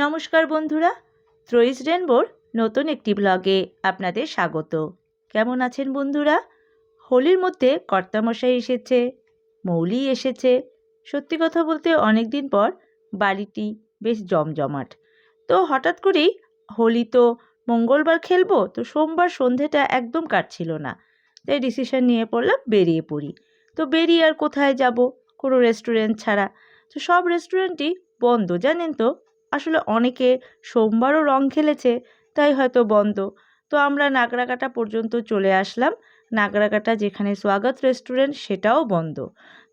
নমস্কার বন্ধুরা ত্রয়িস রেনবোর নতুন একটি ব্লগে আপনাদের স্বাগত। কেমন আছেন বন্ধুরা? হোলির মধ্যে কর্তামশাই এসেছে, মৌলি এসেছে। সত্যি কথা বলতে অনেক দিন পর বাড়িটি বেশ জমজমাট। তো হঠাৎ করেই হোলি তো মঙ্গলবার খেলব, তো সোমবার সন্ধেটা একদম কাটছিল না। তাই ডিসিশন নিয়ে পড়লাম বেরিয়ে পড়ি। তো বেরিয়ে আর কোথায় যাব? কোনো রেস্টুরেন্ট ছাড়া। তো সব রেস্টুরেন্টই বন্ধ, জানেন তো? আসলে অনেকে সোমবারও রং খেলেছে, তাই হয়তো বন্ধ। তো আমরা নাগরাকাটা পর্যন্ত চলে আসলাম। নাগরাকাটা যেখানে স্বাগত রেস্টুরেন্ট, সেটাও বন্ধ।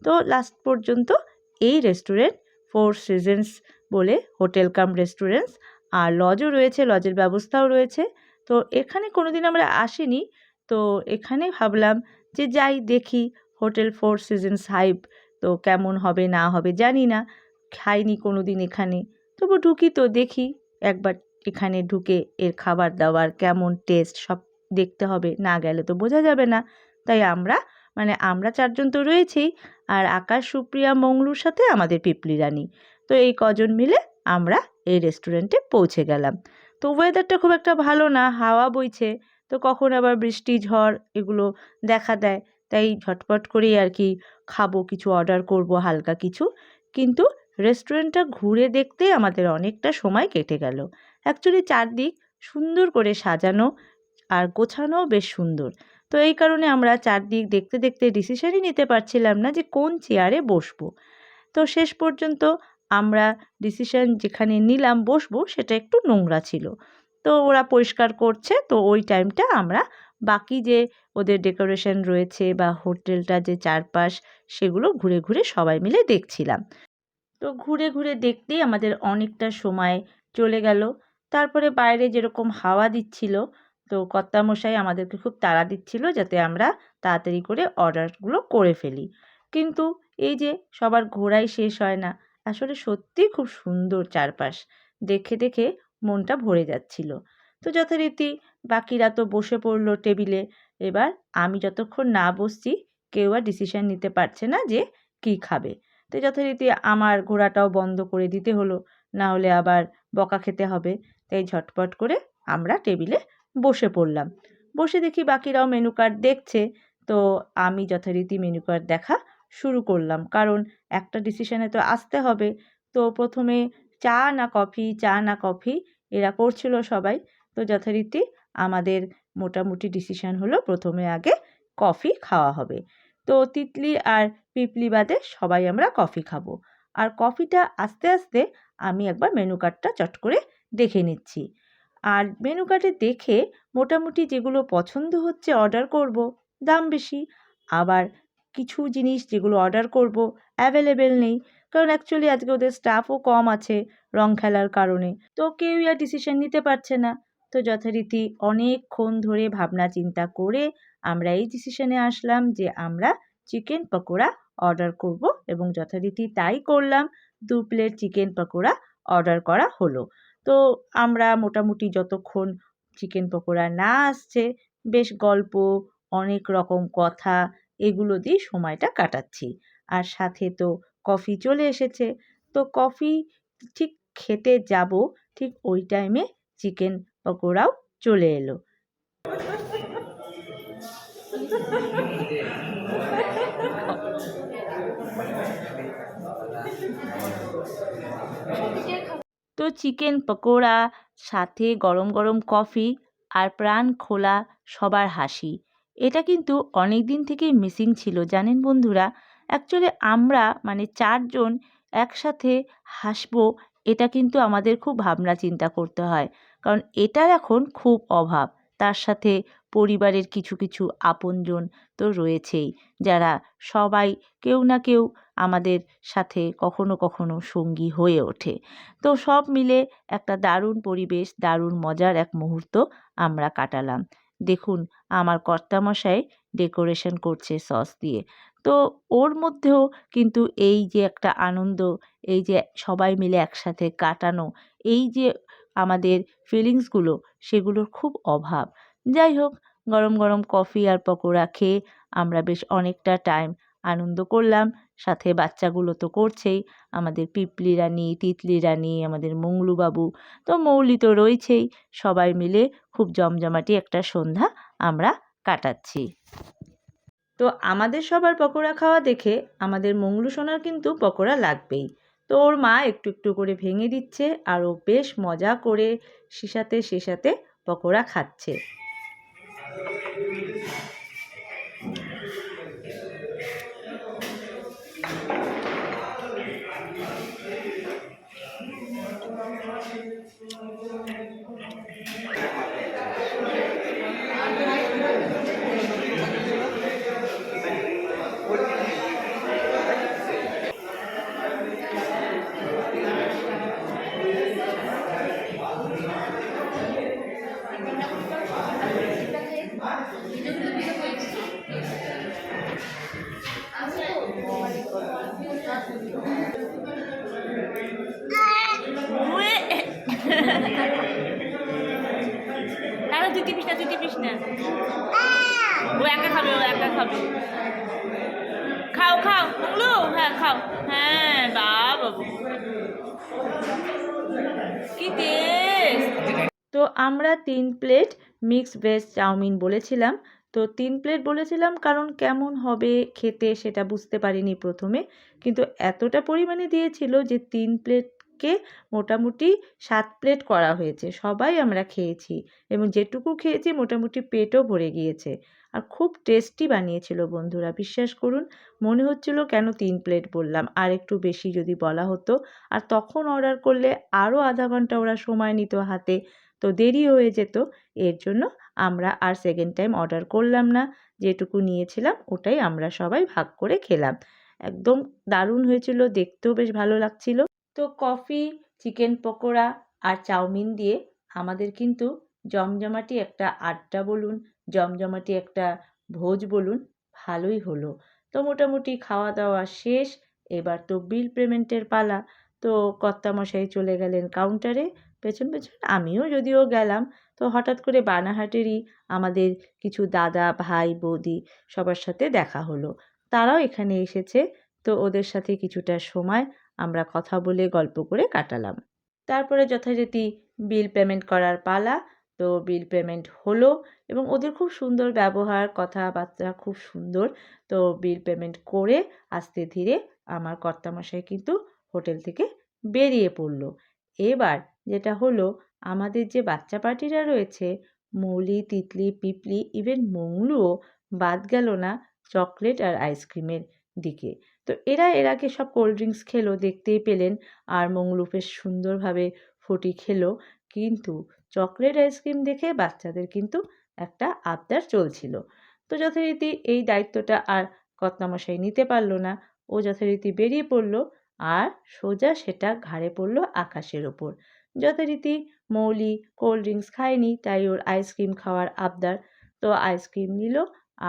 তো লাস্ট পর্যন্ত এই রেস্টুরেন্ট, ফোর সিজনস বলে হোটেল কাম রেস্টুরেন্টস, আর লজও রয়েছে, লজের ব্যবস্থাও রয়েছে। তো এখানে কোনো দিন আমরা আসিনি। তো এখানে ভাবলাম যে যাই দেখি হোটেল ফোর সিজনস হাইপ, তো কেমন হবে না হবে জানি না। খাইনি কোনো দিন এখানে। তবু ঢুকি তো দেখি একবার এখানে ঢুকে এর খাবার দাবার কেমন টেস্ট সব দেখতে হবে। না গেলে তো বোঝা যাবে না। তাই আমরা মানে আমরা চারজন তো রয়েছেই আর আকাশ, সুপ্রিয়া, মংলুর সাথে আমাদের পিপলি রানী। তো এই কজন মিলে আমরা এই রেস্টুরেন্টে পৌঁছে গেলাম। তো ওয়েদারটা খুব একটা ভালো না, হাওয়া বইছে। তো কখন আবার বৃষ্টি, ঝড় এগুলো দেখা দেয়। তাই ঝটপট করেই আর কি খাব, কিছু অর্ডার করব, হালকা কিছু। কিন্তু রেস্টুরেন্টটা ঘুরে দেখতে আমাদের অনেকটা সময় কেটে গেল। অ্যাকচুয়ালি চারদিক সুন্দর করে সাজানো আর গোছানোও বেশ সুন্দর। তো এই কারণে আমরা চারদিক দেখতে দেখতে ডিসিশনই নিতে পারছিলাম না যে কোন চেয়ারে বসবো। তো শেষ পর্যন্ত আমরা ডিসিশন যেখানে নিলাম বসবো সেটা একটু নোংরা ছিল। তো ওরা পরিষ্কার করছে, তো ওই টাইমটা আমরা বাকি যে ওদের ডেকোরেশন রয়েছে বা হোটেলটা যে চারপাশ সেগুলো ঘুরে ঘুরে সবাই মিলে দেখছিলাম। তো ঘুরে ঘুরে দেখতেই আমাদের অনেকটা সময় চলে গেল। তারপরে বাইরে যেরকম হাওয়া দিচ্ছিল, তো কর্তামশাই আমাদেরকে খুব তাড়া দিচ্ছিল যাতে আমরা তাড়াতাড়ি করে অর্ডারগুলো করে ফেলি। কিন্তু এই যে সবার ঘোরাই শেষ হয় না, আসলে সত্যিই খুব সুন্দর চারপাশ। দেখে দেখে মনটা ভরে যাচ্ছিল। তো যথারীতি বাকিরা তো বসে পড়ল টেবিলে, এবার আমি যতক্ষণ না বসছি কেউ আর ডিসিশন নিতে পারছে না যে কী খাবে। তো যথারীতি আমার ঘোরাটাও বন্ধ করে দিতে হলো, না হলে আবার বকা খেতে হবে। তাই ঝটপট করে আমরা টেবিলে বসে পড়লাম। বসে দেখি বাকিরাও মেনু কার্ড দেখছে, তো আমি যথারীতি মেনু কার্ড দেখা শুরু করলাম। কারণ একটা ডিসিশনে তো আসতে হবে। তো প্রথমে চা না কফি, চা না কফি, এরা করছিল সবাই। তো যথারীতি আমাদের মোটামুটি ডিসিশন হলো প্রথমে আগে কফি খাওয়া হবে। তো তিতলি আর পিপলি বাদে সবাই আমরা কফি খাব। আর কফিটা আস্তে আস্তে আমি একবার মেনু কার্ডটা চট করে দেখে নিচ্ছি। আর মেনু কার্ডে দেখে মোটামুটি যেগুলো পছন্দ হচ্ছে অর্ডার করব, দাম বেশি। আবার কিছু জিনিস যেগুলো অর্ডার করব অ্যাভেলেবেল নেই, কারণ অ্যাকচুয়ালি আজকে ওদের স্টাফও কম আছে রং খেলার কারণে। তো কেউই আর ডিসিশন নিতে পারছে না। তো যথারীতি অনেকক্ষণ ধরে ভাবনা চিন্তা করে আমরা এই ডিসিশনে আসলাম যে আমরা চিকেন পকোড়া অর্ডার করব এবং যথারীতি তাই করলাম। দু প্লেট চিকেন পকোড়া অর্ডার করা হলো। তো আমরা মোটামুটি যতক্ষণ চিকেন পকোড়া না আসছে, বেশ গল্প, অনেক রকম কথা, এগুলো দিয়ে সময়টা কাটাচ্ছি। আর সাথে তো কফি চলে এসেছে। তো কফি ঠিক খেতে যাব, ঠিক ওই টাইমে চিকেন পকোড়াও চলে এলো। তো চিকেন পকোড়া, সাথে গরম গরম কফি আর প্রাণ খোলা সবার হাসি। এটা কিন্তু অনেক দিন থেকেই মিসিং ছিল, জানেন বন্ধুরা? অ্যাকচুয়ালি আমরা মানে চারজন একসাথে হাসবো, এটা কিন্তু আমাদের খুব ভাবনা চিন্তা করতে হয়। কারণ এটার এখন খুব অভাব। তার সাথে পরিবারের কিছু কিছু আপনজন তো রয়েছেই। যারা সবাই কেউ না কেউ আমাদের সাথে কখনো কখনো সঙ্গী হয়ে ওঠে। তো সব মিলে একটা দারুণ পরিবেশ, দারুণ মজার এক মুহূর্ত আমরা কাটালাম। দেখুন, আমার কর্তামশাই ডেকোরেশন করছে সস দিয়ে। তো ওর মধ্যেও কিন্তু এই যে একটা আনন্দ, এই যে সবাই মিলে একসাথে কাটানো, এই যে আমাদের ফিলিংসগুলো সেগুলোর খুব অভাব। যাই হোক, গরম গরম কফি আর পকোড়া খেয়ে আমরা বেশ অনেকটা টাইম আনন্দ করলাম। সাথে বাচ্চাগুলো তো করছেই, আমাদের পিপলি রানী, তিতলি রানী, আমাদের মংলুবাবু তো মৌলি তো রয়েছেই। সবাই মিলে খুব জমজমাটি একটা সন্ধ্যা আমরা কাটাচ্ছি। তো আমাদের সবার পকোড়া খাওয়া দেখে আমাদের মংলু সোনার কিন্তু পকোড়া লাগবেই। তো ওর মা একটু একটু করে ভেঙে দিচ্ছে আর ও বেশ মজা করে শিশাতে শিশাতে পকোড়া খাচ্ছে। Thank you. তাহলে তুই টিপিস না, তুই টিপিস না? ও একা খাবে, ও একা খাবে। খাও খাও মঙ্গলু হ্যাঁ খাও। হ্যাঁ বা বাবু। কি টেস্ট তো আমরা তিন প্লেট মিক্স ভেজ চাউমিন বলেছিলাম। তো তিন প্লেট বলেছিলাম, কারণ কেমন হবে খেতে সেটা বুঝতে পারিনি প্রথমে। কিন্তু এতটা পরিমাণে দিয়েছিল যে তিন প্লেটকে মোটামুটি সাত প্লেট করা হয়েছে। সবাই আমরা খেয়েছি এবং যেটুকু খেয়েছি মোটামুটি পেটও ভরে গিয়েছে। আর খুব টেস্টি বানিয়েছিল বন্ধুরা, বিশ্বাস করুন। মনে হচ্ছিল কেন তিন প্লেট বললাম, আর একটু বেশি যদি বলা হতো। আর তখন অর্ডার করলে আরও আধা ঘণ্টা ওরা সময় নিত হাতে, তো দেরি হয়ে যেত। এর জন্য আমরা আর সেকেন্ড টাইম অর্ডার করলাম না। যেটুকু নিয়েছিলাম, ওটাই আমরা সবাই ভাগ করে খেলাম। একদম দারুণ হয়েছিল, দেখতেও বেশ ভালো লাগছিল। তো কফি চিকেন পকোড়া আর চাউমিন দিয়ে আমাদের কিন্তু জমজমাটি একটা আড্ডা বলুন, জমজমাটি একটা ভোজ বলুন, ভালোই হলো। তো মোটামুটি খাওয়া দাওয়া শেষ, এবার তো বিল পেমেন্টের পালা। তো কর্তামশাই চলে গেলেন কাউন্টারে পেছন পেছন আমিও যদিও গেলাম তো হঠাৎ করে বানাহাটেরই আমাদের কিছু দাদা, ভাই, বৌদি সবার সাথে দেখা হলো। তারাও এখানে এসেছে, তো ওদের সাথে কিছুটা সময় আমরা কথা বলে গল্প করে কাটালাম। তারপরে যথারীতি বিল পেমেন্ট করার পালা, তো বিল পেমেন্ট হলো এবং ওদের খুব সুন্দর ব্যবহার, কথাবার্তা খুব সুন্দর, তো বিল পেমেন্ট করে আস্তে ধীরে আমার কর্তামশাই কিন্তু হোটেল থেকে বেরিয়ে পড়ল। এবার যেটা হলো, আমাদের যে বাচ্চা পার্টিরা রয়েছে মৌলি তিতলি, পিপলি, ইভেন মংলুও বাদ গেল না চকলেট আর আইসক্রিমের দিকে। তো এরা, এর আগে সব কোল্ড ড্রিঙ্কস খেলো, দেখতেই পেলেন আর মংলু বেশ সুন্দরভাবে ফুটি খেলো। কিন্তু চকলেট আইসক্রিম দেখে বাচ্চাদের কিন্তু একটা আবদার চলছিল। তো যথারীতি এই দায়িত্বটা আর কর্তামশাই নিতে পারল না। ও যথারীতি বেরিয়ে পড়ল আর সোজা সেটা ঘাড়ে পড়ল আকাশের ওপর। যথারীতি মৌলি কোল্ড ড্রিঙ্কস খায়নি, তাই ওর আইসক্রিম খাওয়ার আবদার। তো আইসক্রিম নিল,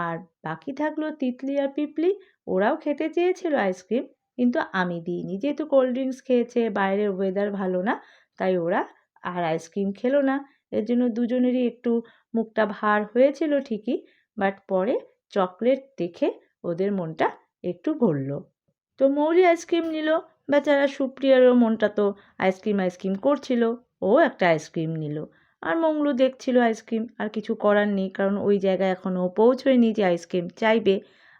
আর বাকি থাকল তিতলি আর পিপলি। ওরাও খেতে চেয়েছিল আইসক্রিম, কিন্তু আমি দিইনি। যেহেতু কোল্ড ড্রিঙ্কস খেয়েছে, বাইরের ওয়েদার ভালো না, তাই ওরা আর আইসক্রিম খেলো না। এর জন্য দুজনেরই একটু মুখটা ভার হয়েছিল ঠিকই বাট পরে চকলেট দেখে ওদের মনটা একটু ভরল। তো মৌলি আইসক্রিম নিল বেচারা সুপ্রিয়ারও মনটা তো আইসক্রিম আইসক্রিম করছিল, ও একটা আইসক্রিম নিল। আর মংলু দেখছিল আইসক্রিম, আর কিছু করার নেই, কারণ ওই জায়গায় এখনও পৌঁছয়নি যে আইসক্রিম চাইবে।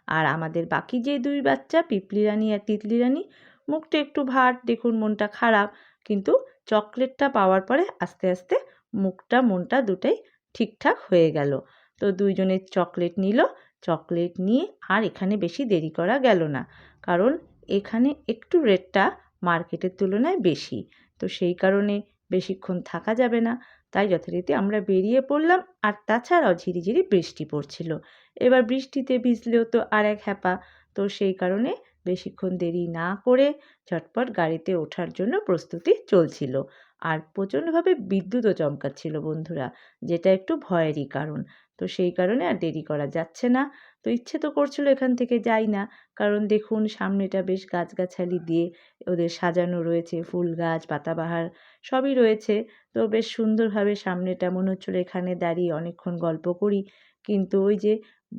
আর আমাদের বাকি যে দুই বাচ্চা, পিপলি রানী আর তিতলি রানী, মুখটা একটু ভার, দেখুন মনটা খারাপ, কিন্তু চকলেটটা পাওয়ার পরে আস্তে আস্তে মুখটা, মনটা দুটাই ঠিকঠাক হয়ে গেল। তো দুইজনের চকলেট নিল, চকলেট নিয়ে আর এখানে বেশি দেরি করা গেল না, কারণ এখানে একটু রেটটা মার্কেটের তুলনায় বেশি। তো সেই কারণে বেশিক্ষণ থাকা যাবে না। তাই যথারীতি আমরা বেরিয়ে পড়লাম আর তাছাড়াও ঝিরিঝিরি বৃষ্টি পড়ছিল। এবার বৃষ্টিতে ভিজলেও তো আর এক হ্যাপা। তো সেই কারণে বেশিক্ষণ দেরি না করে ঝটপট গাড়িতে ওঠার জন্য প্রস্তুতি চলছিল। আর প্রচণ্ডভাবে বিদ্যুৎও চমকাচ্ছিল বন্ধুরা, যেটা একটু ভয়েরই কারণ। তো সেই কারণে আর দেরি করা যাচ্ছে না। তো ইচ্ছে তো করছিল এখান থেকে যাই না। কারণ দেখুন, সামনেটা বেশ গাছগাছালি দিয়ে ওদের সাজানো রয়েছে। ফুল গাছ, পাতাবাহার সবই রয়েছে। তো বেশ সুন্দরভাবে সামনেটা মনে হচ্ছিল এখানে দাঁড়িয়ে অনেকক্ষণ গল্প করি। কিন্তু ওই যে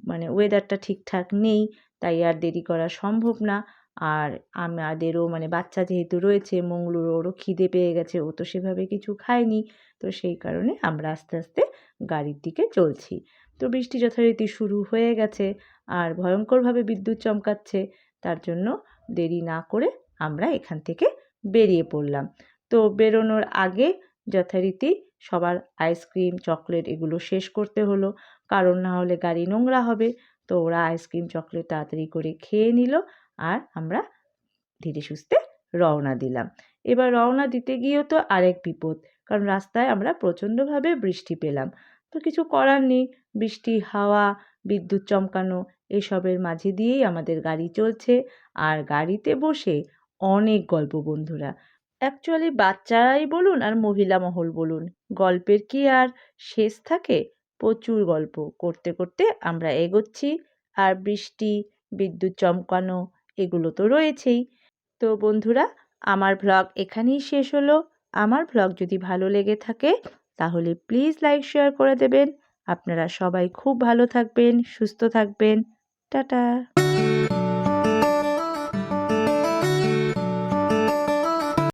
মানে ওয়েদারটা ঠিকঠাক নেই, তাই আর দেরি করা সম্ভব না। আর আমাদেরও মানে বাচ্চা যেহেতু রয়েছে মংলুর ওরও খিদে পেয়ে গেছে, ও তো সেভাবে কিছু খায়নি। তো সেই কারণে আমরা আস্তে আস্তে গাড়ির দিকে চলছি। তো বৃষ্টি যথারীতি শুরু হয়ে গেছে আর ভয়ঙ্করভাবে বিদ্যুৎ চমকাচ্ছে। তার জন্য দেরি না করে আমরা এখান থেকে বেরিয়ে পড়লাম। তো বেরোনোর আগে যথারীতি সবার আইসক্রিম, চকলেট এগুলো শেষ করতে হলো। কারণ না হলে গাড়ি নোংরা হবে। তো ওরা আইসক্রিম, চকলেট তাড়াতাড়ি করে খেয়ে নিল। আর আমরা ধীরে সুস্থে রওনা দিলাম। এবার রওনা দিতে গিয়েও তো আরেক বিপদ, কারণ রাস্তায় আমরা প্রচণ্ডভাবে বৃষ্টি পেলাম। তো কিছু করার নেই, বৃষ্টি, হাওয়া, বিদ্যুৎ চমকানো এসবের মাঝে দিয়েই আমাদের গাড়ি চলছে। আর গাড়িতে বসে অনেক গল্প, বন্ধুরা। অ্যাকচুয়ালি বাচ্চারাই বলুন আর মহিলা মহল বলুন, গল্পের কি আর শেষ থাকে? প্রচুর গল্প। করতে করতে আমরা এগোচ্ছি। আর বৃষ্টি, বিদ্যুৎ চমকানো এগুলো তো রয়েছেই। তো বন্ধুরা, আমার ভ্লগ এখানেই শেষ হলো। আমার ভ্লগ যদি ভালো লেগে থাকে, তাহলে প্লিজ লাইক শেয়ার করে দেবেন। আপনারা সবাই খুব ভালো থাকবেন, সুস্থ থাকবেন। টাটা!